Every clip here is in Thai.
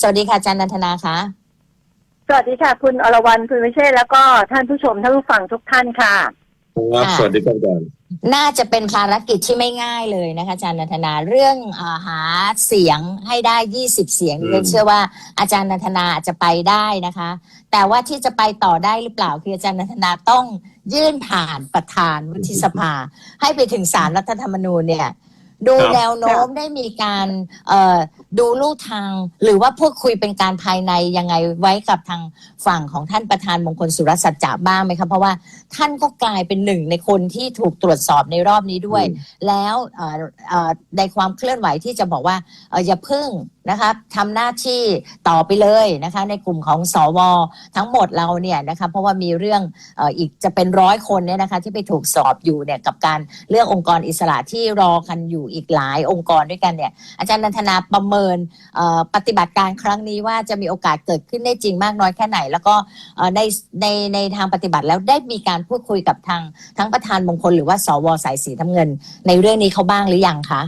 สวัสดีค่ะอาจารย์นันทนาคะสวัสดีค่ะ คุณอรวรรณคุณวิเชษฐ์แล้วก็ท่านผู้ชมท่านผู้ฟังทุกท่านค่ะ ครับสวัสดีครับอาจารย์น่าจะเป็นภารกิจที่ไม่ง่ายเลยนะคะอาจารย์นันทนาเรื่องอาหาเสียงให้ได้ 20 เสียงอืมเรียนเชื่อว่าอาจารย์นันทนาอาจจะไปได้นะคะ แต่ว่าที่จะไปต่อได้หรือเปล่าคืออาจารย์นันทนาต้องยื่นผ่านประธานวุฒิสภา ให้ไปถึงสารรัฐธรรมนูญเนี่ย ดูแนวโน้มได้มีการเดูลู่ทาง หรือว่าพูดคุยเป็นการภายในยังไงไว้กับทางฝั่งของท่านประธานมงคลสุรสัจจะบ้างไหมคะเพราะว่าท่านก็กลายเป็นหนึ่งในคนที่ถูกตรวจสอบในรอบนี้ด้วย แล้วในความเคลื่อนไหวที่จะบอกว่าอย่าพึ่งนะคะทำหน้าที่ต่อไปเลยนะคะในกลุ่มของสวทั้งหมดเราเนี่ยนะคะเพราะว่ามีเรื่องอ่ออีกจะเป็นร้อยคนเนี่ยนะคะที่ไปถูกสอบอยู่เนี่ยกับการเลือกองค์กรอิสระที่รอกันอยู่อีกหลายองค์กรด้วยกันเนี่ยอาจารย์นันทนาประเมินเอ่อปฏิบัติการครั้งนี้ว่าจะมีโอกาสเกิดขึ้นได้จริงมากน้อยแค่ไหน แล้วก็เอ่อในในในทางปฏิบัติแล้วได้มีการพูดคุยกับทางทั้งประธานมงคลหรือว่าสวสายสีน้ำเงิน ในเรื่องนี้เขาบ้างหรือยังคะ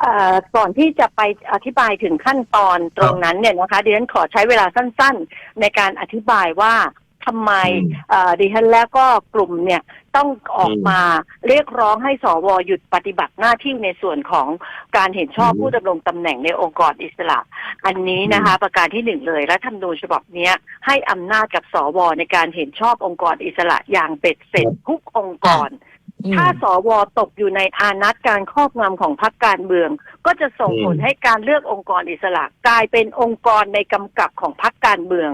เอ่อก่อนที่จะไปอธิบายถึงขั้นตอนตรงนั้นเนี่ยนะคะดิฉันขอใช้เวลาสั้น ๆ ในการอธิบายว่าทำไมอืมเอ่อดิฉันแล้วก็กลุ่มเนี่ย ต้องออกอืมมาเรียกร้องให้สวหยุดปฏิบัติหน้าที่ในส่วนของการเห็นชอบอืมผู้ดำรงตำแหน่งในองค์กรอิสระ อันนี้นะคะ ประการที่หนึ่งเลยรัฐธรรมนูญฉบับเนี้ยให้อำนาจกับสวในการเห็นชอบองค์กรอิสระอย่างเบ็ดเสร็จทุกองค์กรถ้าสวตกอยู่ในอานัตการครอบงำของพรรคการเมือง ก็จะส่งผลอืมให้การเลือกองค์กรอิสระกลายเป็นองค์กรในกำกับของพรรคการเมือง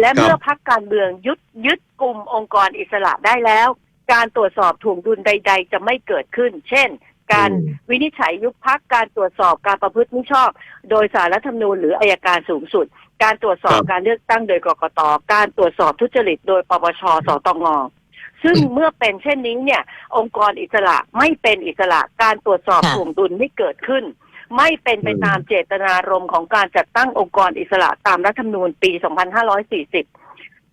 และครับเมื่อพรรคการเมืองยึดยึดกลุ่มองค์กรอิสระได้แล้ว การตรวจสอบถ่วงดุลใด ๆ จะไม่เกิดขึ้น เช่น การอืมวินิจฉัยยุบพักการตรวจสอบการประพฤติมิชอบ โดยสารรัฐธรรมนูญหรืออายการสูงสุด การตรวจสอบครับการเลือกตั้งโดยกกตการตรวจสอบทุจริตโดยปปชสตงซึ่งเมื่อเป็นเช่นนี้เนี่ย องค์กรอิสระไม่เป็นอิสระการตรวจสอบค่ะถ่วงดุลไม่เกิดขึ้น ไม่เป็นไปอืมตามเจตนารมณ์ของการจัดตั้งองค์กรอิสระตามรัฐธรรมนูญปี 2540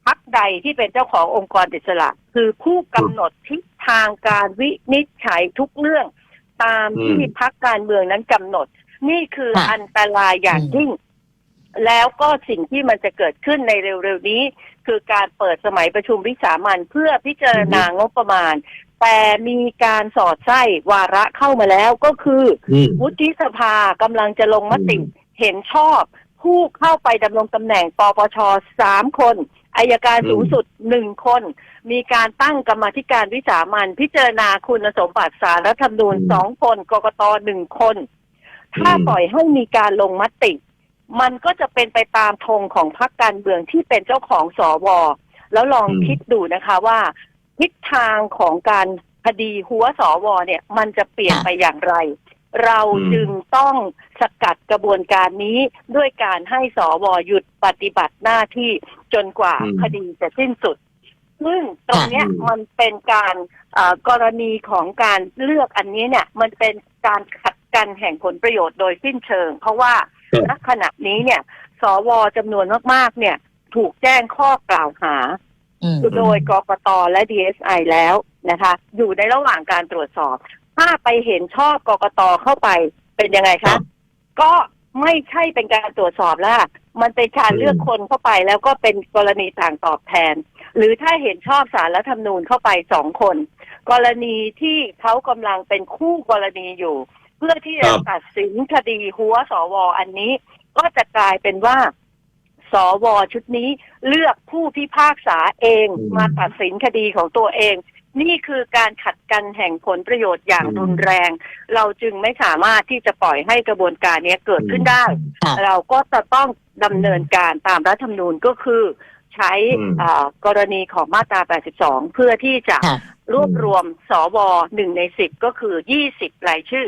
พักใดที่เป็นเจ้าขององค์กรอิสระ คือผู้กำหนดทิศทางการวินิจฉัยทุกเรื่อง ตามที่อืมพักการเมืองนั้นกำหนด นี่คือค่ะอันตรายอย่างอืมยิ่ง แล้วก็สิ่งที่มันจะเกิดขึ้นในเร็วๆนี้ คือการเปิดสมัยประชุมวิสามันเพื่อพิจารณางบประมาณ แต่มีการสอดไส้วาระเข้ามาแล้วก็คืออืมวุฒิสภากำลังจะลงมติอืมเห็นชอบผู้เข้าไปดำรงตำแหน่งปปชสามคน อายการสูงสุดหนึ่งคน มีการตั้งกรรมาธิการวิสามันพิจารณาคุณสมบัติสารรัฐธรรมนูญอืมสองคนกกตหนึ่งคน ถ้าอืมปล่อยให้มีการลงมติ มันก็จะเป็นไปตามธงของพรรคการเมืองที่เป็นเจ้าของสวแล้วลองอืมคิดดูนะคะว่าทิศทางของการคดีหัวสวเนี่ย มันจะเปลี่ยนค่ะไปอย่างไร เราอืมจึงต้องสกัดกระบวนการนี้ด้วยการให้สวหยุดปฏิบัติหน้าที่จนกว่าอืมคดีจะสิ้นสุด ซึ่งตรงเนี้ยค่ะมันเป็นการเอ่อกรณีของการเลือกอันนี้เนี่ย มันเป็นการขัดกันแห่งผลประโยชน์โดยสิ้นเชิง เพราะว่าครับณขณะนี้เนี่ย สวจำนวนมากๆ เนี่ย ถูกแจ้งข้อกล่าวหาอืมโดยกกตและ DSI แล้วนะคะ อยู่ในระหว่างการตรวจสอบ ถ้าไปเห็นชอบกกตเข้าไปเป็นยังไงครัคะบ ก็ไม่ใช่เป็นการตรวจสอบแล้วค่ะมันเป็นการอืมเลือกคนเข้าไปแล้วก็เป็นกรณีต่างตอบแทน หรือถ้าเห็นชอบสารรัฐธรรมนูญเข้าไปสองคน กรณีที่เขากำลังเป็นคู่กรณีอยู่ เพื่อที่จะครับ ตัดสินคดีหัวสวอันนี้ ก็จะกลายเป็นว่า สวชุดนี้เลือกผู้พิพากษาเองอืม มาตัดสินคดีของตัวเอง นี่คือการขัดกันแห่งผลประโยชน์อย่างอืมรุนแรง เราจึงไม่สามารถที่จะปล่อยให้กระบวนการเนี้ยเกิดขึ้นได้ค่ะเราก็จะต้องดำเนินการตามรัฐธรรมนูญก็คือ ใช้อืมอ่ากรณีของมาตรา 82 เพื่อที่จะค่ะรวบรวมสวหนึ่งในสิบก็คือ 20 รายชื่อ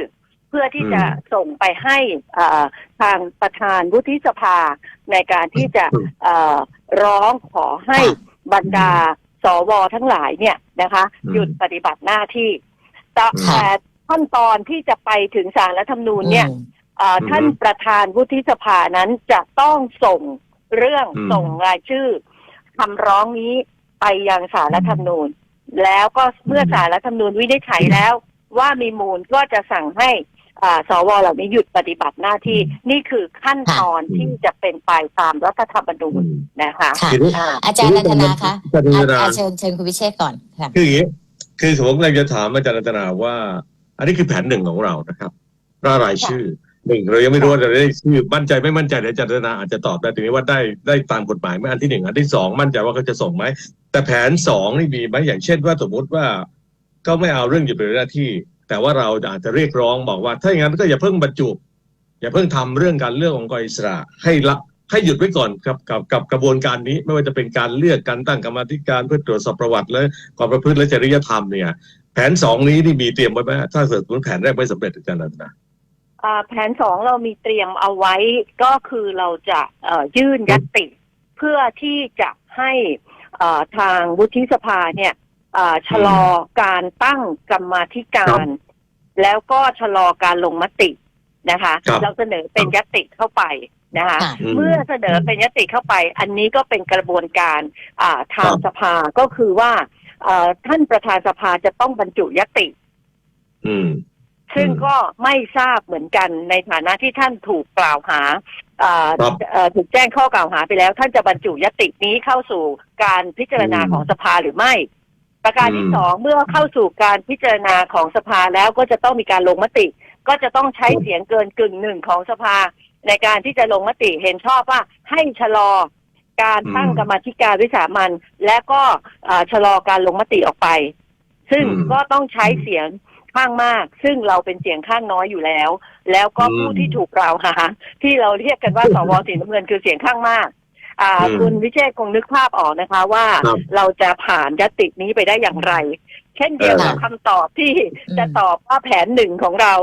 เพื่อที่จะอืมส่งไปให้อ่าทางประธานวุฒิสภาในการที่จะอืมเอ่อร้องขอให้ค่ะบรรดา สวทั้งหลายเนี่ยนะคะอืมหยุดปฏิบัติหน้าที่แต่ค่ะแต่ขั้นตอนที่จะไปถึงสารรัฐธรรมนูญเนี่ยอืมเอ่ออมท่านประธานวุฒิสภานั้นจะต้องส่งเรื่องอืมส่งรายชื่อคำร้องนี้ไปยังสารรัฐธรรมนูญ แล้วก็เมื่อสารรัฐธรรมนูญวินิจฉัยแล้ว ว่ามีมูลก็จะสั่งให้อ่า สวเหล่านี้หยุดปฏิบัติหน้าที่นี่คือขั้นตอนที่จะเป็นไปตามรัฐธรรมนูญนะคะค่ะทีนี้อ่าอาจารย์นันทนาคะอาจารย์นันทอะนาอะเชิญเชิญคุณวิเชษฐ์ก่อนค่ะคืออย่างนี้คือผมกำลังจะถามอาจารย์รัตนาว่า อันนี้คือแผนหนึ่งของเรานะครับร่ารายชื่อหนึ่งเรายังไม่รู้ว่าจะได้ชื่อมั่นใจไม่มั่นใจเดี๋ยวอาจารย์รัตนาอาจจะตอบได้ทีนี้ว่าได้ได้ตามกฎหมายไหมอันที่หนึ่งอันที่สองมั่นใจว่าเขาจะส่งไหมแต่แผนสองนี่มีไหมอย่างเช่นว่าสมมติว่าก็ไม่เอาเรื่องหยุดปฏิบัติหน้าที่ แต่ว่าเราอาจจะเรียกร้องบอกว่า ถ้าอย่างนั้นก็อย่าเพิ่งบรรจุอย่าเพิ่งทำเรื่องการเลือกองค์กรอิสระให้ละให้หยุดไว้ก่อนครับกับกับกระบวนการนี้ ไม่ว่าจะเป็นการเลือกการตั้งกรรมธิการเพื่อตรวจสอบประวัติและความประพฤติและจริยธรรมเนี่ย แผนสองนี้ที่มีเตรียมไว้ไหมถ้าเกิดผลแผนแรกไม่สำเร็จอาจารย์นันทนาอ่าแผนสองเรามีเตรียมเอาไว้ก็คือเราจะยื่นยัตติเพื่อที่จะให้ทางวุฒิสภาเนี่ย ชะลอการตั้งกรรมาธิการ แล้วก็ชะลอการลงมตินะคะครับเราเสนอเป็นยตติเข้าไปนะคะค่ะอืมเมื่อเสนอเป็นยติเข้าไป อันนี้ก็เป็นกระบวนการอ่าทางครับสภาก็คือว่าเอ่อท่านประธานสภาจะต้องบรรจุยติอืมซึ่งอืมก็ไม่ทราบเหมือนกันในฐานะที่ท่านถูกกล่าวหาเอ่อครับเอ่อถูกแจ้งข้อกล่าวหาไปแล้ว ท่านจะบรรจุยตินี้เข้าสู่การพิจารณาอืมของสภาหรือไม่ ประการที่อืมสองเมื่อเข้าสู่การพิจารณาของสภาแล้วก็จะต้องมีการลงมติ ก็จะต้องใช้เสียงเกินกึ่งหนึ่งของสภา ในการที่จะลงมติเห็นชอบว่าให้ชะลอการตั้งอืมกรรมาธิการวิสามันและก็เอ่อชะลอการลงมติออกไป ซึ่งอืมก็ต้องใช้เสียงข้างมาก ซึ่งเราเป็นเสียงข้างน้อยอยู่แล้ว แล้วก็อืมผู้ที่ถูกกล่าวหาที่เราเรียกกันว่าสวสีน้ำเงินคือเสียงข้างมาก อ่าอืมคุณวิเชษฐ์คงนึกภาพออกนะคะว่าครับเราจะผ่านยตินี้ไปได้อย่างไร เช่นเดียวกับเออคำตอบที่อืม จะตอบว่าแผนหนึ่งของเรา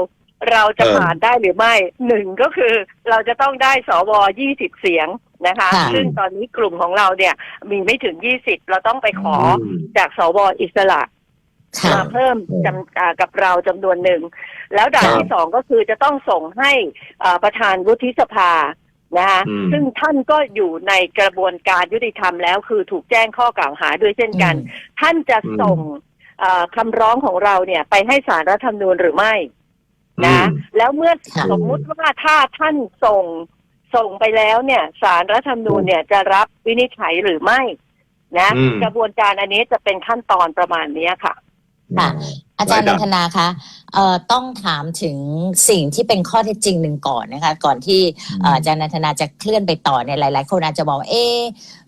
เราจะเออผ่านได้หรือไม่หนึ่งก็คือเราจะต้องได้สวยี่สิบเสียงนะคะ ค่ะ ซึ่งตอนนี้กลุ่มของเราเนี่ยมีไม่ถึงยี่สิบเราต้องไปขออม จากสวอิสระ ค่ะ มาเพิ่มจำอ่ากับเราจำนวนหนึ่ง แล้วด่านครับที่สองก็คือจะต้องส่งให้อ่าประธานวุฒิสภา นะคะอืมซึ่งท่านก็อยู่ในกระบวนการยุติธรรมแล้ว คือถูกแจ้งข้อกล่าวหาด้วยเช่นกัน ท่านจะส่งเอ่อคำร้องของเราเนี่ย ไปให้สารรัฐธรรมนูญหรือไม่นะอืมแล้วเมื่อค่ะสมมุติว่าถ้าท่านส่งส่งไปแล้วเนี่ยสารรัฐธรรมนูญเนี่ยจะรับวินิจฉัยหรือไม่ นะอืมกระบวนการอันนี้จะเป็นขั้นตอนประมาณเนี้ยค่ะค่ะ อาจารย์ได้นัครับนทนาคะเอ่อต้องถามถึงสิ่งที่เป็นข้อเท็จจริงหนึ่งก่อนนะคะ ก่อนที่เอ่ออาจารย์นันทนาจะเคลื่อนไปต่อเนี่ยหลาย ๆ คนอาจจะบอกว่าเอ๊ะ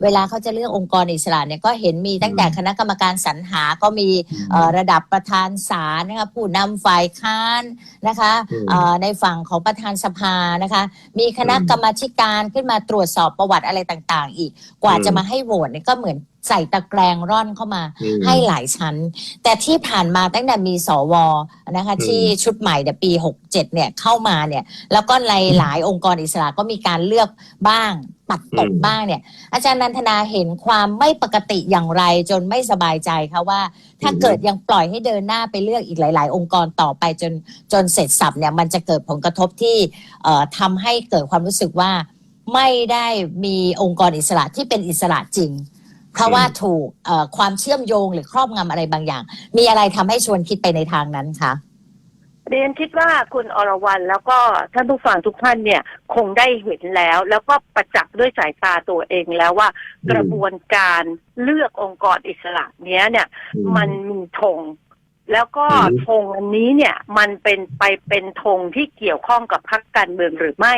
เวลาเขาจะเลือกองค์กรอิสระเนี่ยก็เห็นมีตั้งแต่คณะกรรมการสรรหาก็มีเอ่อระดับประธานศาลนะคะผู้นำฝ่ายค้านนะคะอืมเอ่อในฝั่งของประธานสภานะคะ มีคณะอืมกรรมาธิการขึ้นมาตรวจสอบประวัติอะไรต่าง ๆ อีกกว่าอืมจะมาให้โหวตเนี่ยก็เหมือนใส่ตะแกรงร่อนเข้ามาอืมให้หลายชั้น แต่ที่ผ่านมาตั้งแต่มีสวนะคะอืมที่ชุดใหม่เนี่ยปี 67เนี่ยเข้ามาเนี่ยแล้วก็ในหลายองค์กรอิสระก็มีการเลือกบ้างปัดตกอืมบ้างเนี่ย อาจารย์นันทนาเห็นความไม่ปกติอย่างไรจนไม่สบายใจคะว่า ถ้าเกิดยังปล่อยให้เดินหน้าไปเลือกอีกหลาย ๆ องค์กรต่อไปจนจนเสร็จสับเนี่ยมันจะเกิดผลกระทบที่เอ่อทำให้เกิดความรู้สึกว่าไม่ได้มีองค์กรอิสระที่เป็นอิสระจริง เพราะว่าถูกเอ่อความเชื่อมโยงหรือครอบงำอะไรบางอย่าง มีอะไรทำให้ชวนคิดไปในทางนั้นคะเรียนคิดว่าคุณอรวรรณแล้วก็ท่านผู้ฟังทุกท่านเนี่ยคงได้เห็นแล้ว แล้วก็ประจักษ์ด้วยสายตาตัวเองแล้วว่า กระบวนการเลือกองค์กรอิสระเนี้ยเนี่ยอืมันมีธงแล้วก็อืมธงอันนี้เนี่ย มันเป็นไปเป็นธงที่เกี่ยวข้องกับพรรคการเมืองหรือไม่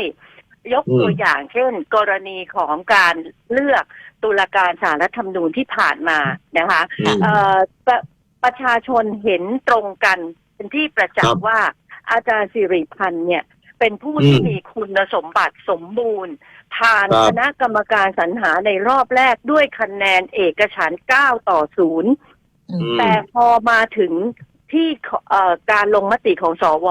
ยกตัวอย่างเช่น กรณีของการเลือกตุลาการสารรัฐธรรมนูญที่ผ่านมานะคะอืมเอ่อประประชาชนเห็นตรงกันเป็นที่ประจักครัษ์บว่าอาจารย์สิริพันธ์เนี่ย เป็นผู้ที่อืมมีคุณสมบัติสมบูรณ์ ผ่านครับคณะกรรมการสรรหาในรอบแรกด้วยคะแนนเอกฉันท์9ต่อ0อืมอืมแต่พอมาถึงที่เอ่อการลงมติของสว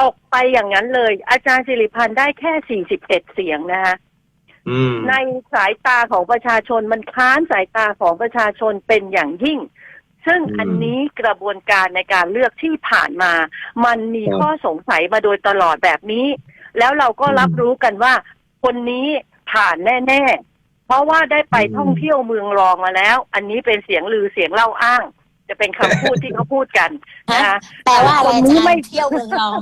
ตกไปอย่างนั้นเลย อาจารย์สิริพันธ์ได้แค่ 41 เสียงนะคะอืมในสายตาของประชาชนมันค้านสายตาของประชาชนเป็นอย่างยิ่ง ซึ่งอืมอันนี้กระบวนการในการเลือกที่ผ่านมา มันมีครับข้อสงสัยมาโดยตลอดแบบนี้ แล้วเราก็อืมรับรู้กันว่า คนนี้ผ่านแน่ ๆ เพราะว่าได้ไปอืมท่องเที่ยวเมืองรองมาแล้ว อันนี้เป็นเสียงลือเสียงเล่าอ้าง จะเป็นคำพูดที่เขาพูดกันนะคะแปลว่าอะไรคนอานี้จารไม่ย์เที่ยวเมืองรอง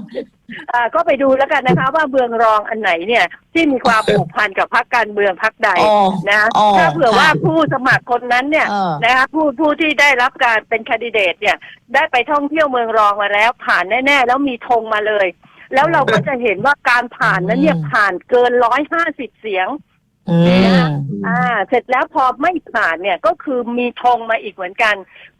อ่าก็ไปดูแล้วกันนะคะ ว่าเมืองรองอันไหนเนี่ย ที่มีความผูกพันกับพรรคการเมืองพรรคใดอ๋อนะอ๋อถ้าเผื่อค่ะว่าผู้สมัครคนนั้นเนี่ยเออนะคะผู้ผู้ที่ได้รับการเป็นแคนดิเดตเนี่ย ได้ไปท่องเที่ยวเมืองรองมาแล้ว ผ่านแน่ ๆ แล้วมีธงมาเลย แล้วเราก็จะเห็นว่าการผ่านนั้นเนี่ยอืมผ่านเกินร้อยห้าสิบเสียง อืมอ่า เสร็จแล้วพอไม่ผ่านเนี่ยก็คือมีธงมาอีกเหมือนกัน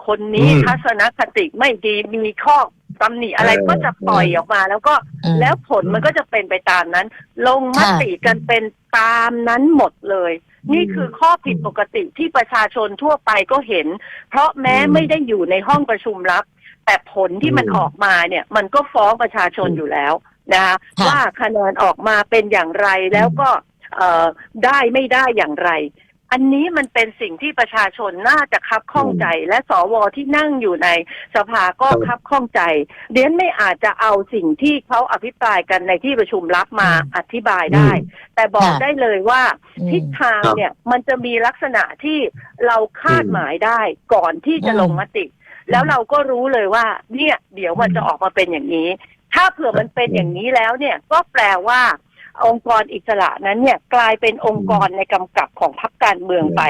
คนนี้อืมทัศนคติไม่ดีมีข้อตำหนิอะไรเออก็จะปล่อยออกมา แล้วก็อืมแล้วผลมันก็จะเป็นไปตามนั้น ลงมติกันเป็นตามนั้นหมดเลย นี่คือข้อผิดปกติที่ประชาชนทั่วไปก็เห็น เพราะแม้อืมไม่ได้อยู่ในห้องประชุมลับ แต่ผลที่มันอืมออกมาเนี่ย มันก็ฟ้องประชาชนอืมอยู่แล้วนะคะค่ะว่าคะแนนออกมาเป็นอย่างไรแล้วก็เอ่อ ได้ไม่ได้อย่างไร อันนี้มันเป็นสิ่งที่ประชาชนน่าจะคับข้องใจ และสวที่นั่งอยู่ในสภาก็ครับคับข้องใจ เดียนไม่อาจจะเอาสิ่งที่เขาอภิปรายกันในที่ประชุมรับมาอืมอธิบายได้ แต่บอกค่ะได้เลยว่าอืมทิศทางครับเนี่ยมันจะมีลักษณะที่เราคาดอืมหมายได้ก่อนที่จะอืมลงมติแล้วเราก็รู้เลยว่า เนี่ย เดี๋ยวมันจะออกมาเป็นอย่างนี้ ถ้าเผื่อมันเป็นอย่างนี้แล้วเนี่ย ก็แปลว่า องค์กรอิสระนั้นเนี่ยกลายเป็นองค์กรในกำกับของพรรคการเมืองไป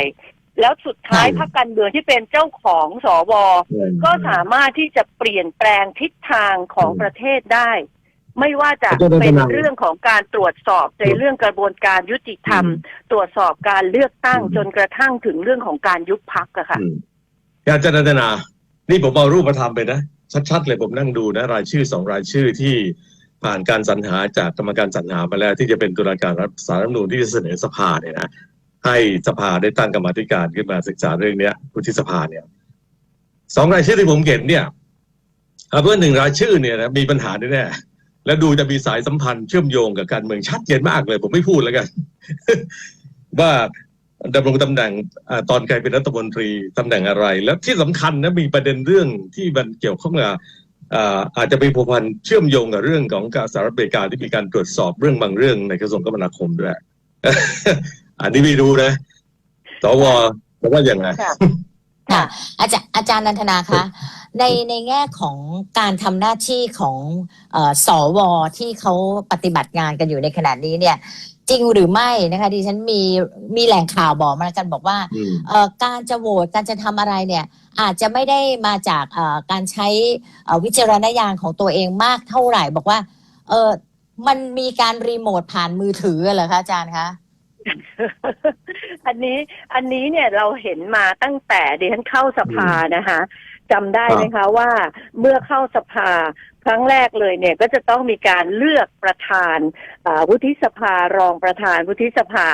แล้วสุดท้ายอืมพรรคการเมืองที่เป็นเจ้าของสวก็สามารถที่จะเปลี่ยนแปลงทิศทางของอืมประเทศได้ ไม่ว่าจะอาจารย์เป็นรัตนาเรื่องของการตรวจสอบในเรื่องกระบวนการยุติธรรมอืมตรวจสอบการเลือกตั้งอืมจนกระทั่งถึงเรื่องของการยุบพักอะค่ะอืมอาจารย์รัตนา นี่ผมเอารูปธรรมไปนะ ชัดๆเลยผมนั่งดูนะ รายชื่อสองรายชื่อที่ ผ่านการสรรหาจากกรรมการสรรหามาแล้ว ที่จะเป็นตุลาการรัฐสารรัฐมนูญที่จะเสนอสภาเนี่ยนะให้สภาได้ตั้งกรรมธิการขึ้นมาศึกษาเรื่องเนี้ยวุฒิสภาเนี่ยสองรายชื่อที่ผมเห็นเนี่ยเอาเพื่อนหนึ่งรายชื่อเนี่ยนะมีปัญหาแน่แล้วดูจะมีสายสัมพันธ์เชื่อมโยงกับการเมืองชัดเจนมากเลย ผมไม่พูดแล้วกัน ว่าดำรงตำแหน่งอตอนใครเป็นรัฐมนตรีตำแหน่งอะไร แล้วที่สำคัญนะมีประเด็นเรื่องที่มันเกี่ยวข้องกับ อาจจะมีผูกพันเชื่อมโยงกับเรื่องของการสหรัฐอเมริกาที่มีการตรวจสอบเรื่องบางเรื่องในกระทรวงคมนาคมด้วยอันนี้ไม่รู้นะสวจะว่าอย่างไรค่ะ อาจารย์อาจารย์นันทนาคะในในแง่ของการทำหน้าที่ของเออสวที่เขาปฏิบัติงานกันอยู่ในขณะนี้เนี่ย จริงหรือไม่นะคะดิฉันมีมีแหล่งข่าวบอกมาแล้วกันบอกว่าอืม เอ่อการจะโหวตการจะทำอะไรเนี่ย อาจจะไม่ได้มาจากเอ่อการใช้เอ่อวิจารณญาณของตัวเองมากเท่าไหร่ บอกว่าเออมันมีการรีโมทผ่านมือถือเหรอคะอาจารย์คะ อันนี้อันนี้เนี่ยเราเห็นมาตั้งแต่ดิฉันเข้าสภานะคะจำได้ไหมคะว่าเมื่อเข้าสภา ครั้งแรกเลยเนี่ยก็จะต้องมีการเลือกประธานอ่าวุฒิสภารองประธานวุฒิสภา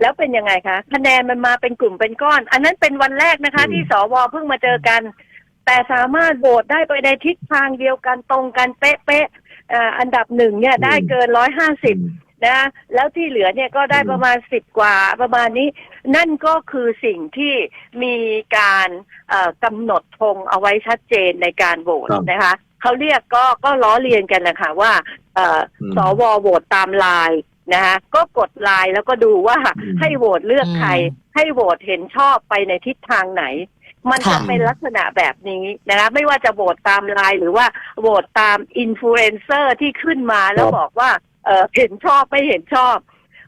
แล้วเป็นยังไงคะคะแนนมันมาเป็นกลุ่มเป็นก้อน อันนั้นเป็นวันแรกนะคะอืมที่สวเพิ่งมาเจอกัน แต่สามารถโหวตได้ไปในทิศทางเดียวกันตรงกันเป๊ะๆอ่าอันดับหนึ่งเนี่ยได้เกินร้อยห้าสิบนะแล้วที่เหลือเนี่ยก็ได้อืมประมาณสิบกว่าประมาณนี้ นั่นก็คือสิ่งที่มีการเอ่อกำหนดธงเอาไว้ชัดเจนในการโหวตครับนะคะ เขาเรียกก็ก็ล้อเลียนกันนะคะว่าเอ่ออม สวโหวตตามลายนะคะก็กดลายแล้วก็ดูว่าอืมให้โหวตเลือกใคร อืมให้โหวตเห็นชอบไปในทิศทางไหน มันจะค่ะ เป็นลักษณะแบบนี้นะคะไม่ว่าจะโหวตตามไลน์หรือว่าโหวตตามอินฟลูเอนเซอร์ที่ขึ้นมาแล้วครับ บอกว่าเออเห็นชอบไม่เห็นชอบ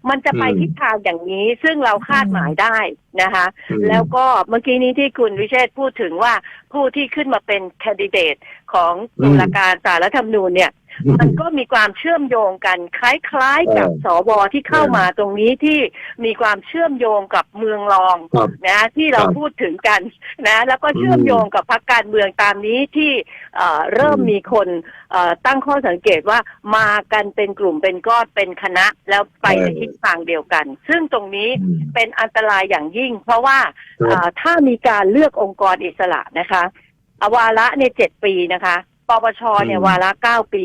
มันจะไปอืมทิศทางอย่างนี้ ซึ่งเราคาดหมายได้นะคะอืมแล้วก็เมื่อกี้นี้ที่คุณวิเชษฐ์พูดถึงว่าผู้ที่ขึ้นมาเป็นแคนดิเดตของตุลาการสารรัฐธรรมนูญเนี่ย มันก็มีความเชื่อมโยงกันคล้ายๆกับเออสวที่เข้ามาตรงนี้ที่มีความเชื่อมโยงกับเมืองรองครับนะที่เราครับพูดถึงกันนะแล้วก็เชื่อมโยงกับพรรคการเมืองตามนี้ที่เอ่อเริ่มอืมมีคนเอ่อตั้งข้อสังเกตว่ามากันเป็นกลุ่มเป็นก้อนเป็นคณะแล้วไปในทิศทางเดียวกัน ซึ่งตรงนี้อืมเป็นอันตรายอย่างยิ่ง เพราะว่าครับเอ่อถ้ามีการเลือกองค์กรอิสระนะคะอวาระเนี่ยเจ็ดปีนะคะ ปปชเนี่ยอืม วาระเก้าปี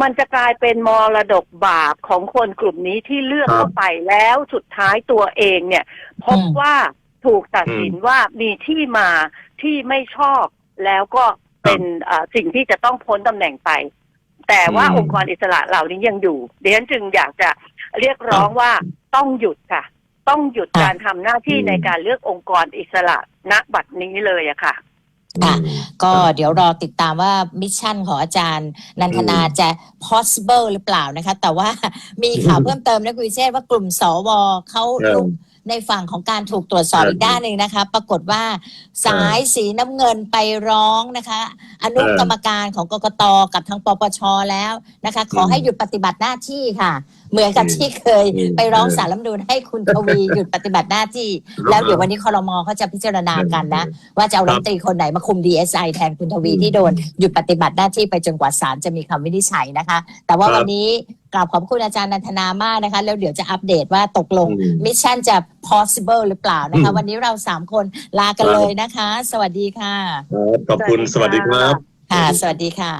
มันจะกลายเป็นมรดกบาปของคนกลุ่มนี้ที่เลือกครับเข้าไปแล้วสุดท้ายตัวเองเนี่ย พบอืม ว่าถูกตัดสินว่ามีที่มาที่ไม่ชอบแล้วก็เป็นเอ่อสิ่งที่จะต้องพ้นตำแหน่งไป แต่ว่าอืม องค์กรอิสระเหล่านี้ยังอยู่เดี๋ยวฉันจึงอยากจะเรียกร้องว่าต้องหยุดค่ะ ต้องหยุดครับการทำหน้าที่อืมในการเลือกองค์กรอิสระณบัดนี้เลยอะค่ะ ค่ะอืมก็เดี๋ยวรอติดตามว่ามิชชั่นของอาจารย์นันทนาจะ possible หรือเปล่านะคะ แต่ว่ามีข่าวเพิ่มเติมนะคุณวิเชษฐ์ว่ากลุ่มสวเขาเออลุกในฝั่งของการถูกตรวจสอบเอออีอีกด้านหนึ่งนะคะ ปรากฏว่าสายสีน้ำเงินไปร้องนะคะ อนุเออกรรมการของกกตกับทางปปชแล้วนะคะ ขออืมให้หยุดปฏิบัติหน้าที่ค่ะเหมือนกับอืมที่เคยอืมไปร้องเออสารรัฐธรรมนูญให้คุณทวีหยุดปฏิบัติหน้าที่ แล้วเดี๋ยววันนี้คอรมอเขาจะพิจารณากันนะ ว่าจะเอารัฐมนตรีคนไหนมาคุม DSI แทนคุณทวีอืมที่โดนหยุดปฏิบัติหน้าที่ไปจนกว่าศาลจะมีคำวินิจฉัยนะคะ แต่ว่าครับวันนี้กราบขอบคุณอาจารย์นันทนามากนะคะ แล้วเดี๋ยวจะอัปเดตว่าตกลงอืมมิชชั่นจะ possible หรือเปล่านะคะอืมวันนี้เราสามคนลากันครับเลยนะคะ สวัสดีค่ะครับขอบคุณสวัสดีครับค่ะ สวัสดีค่ะ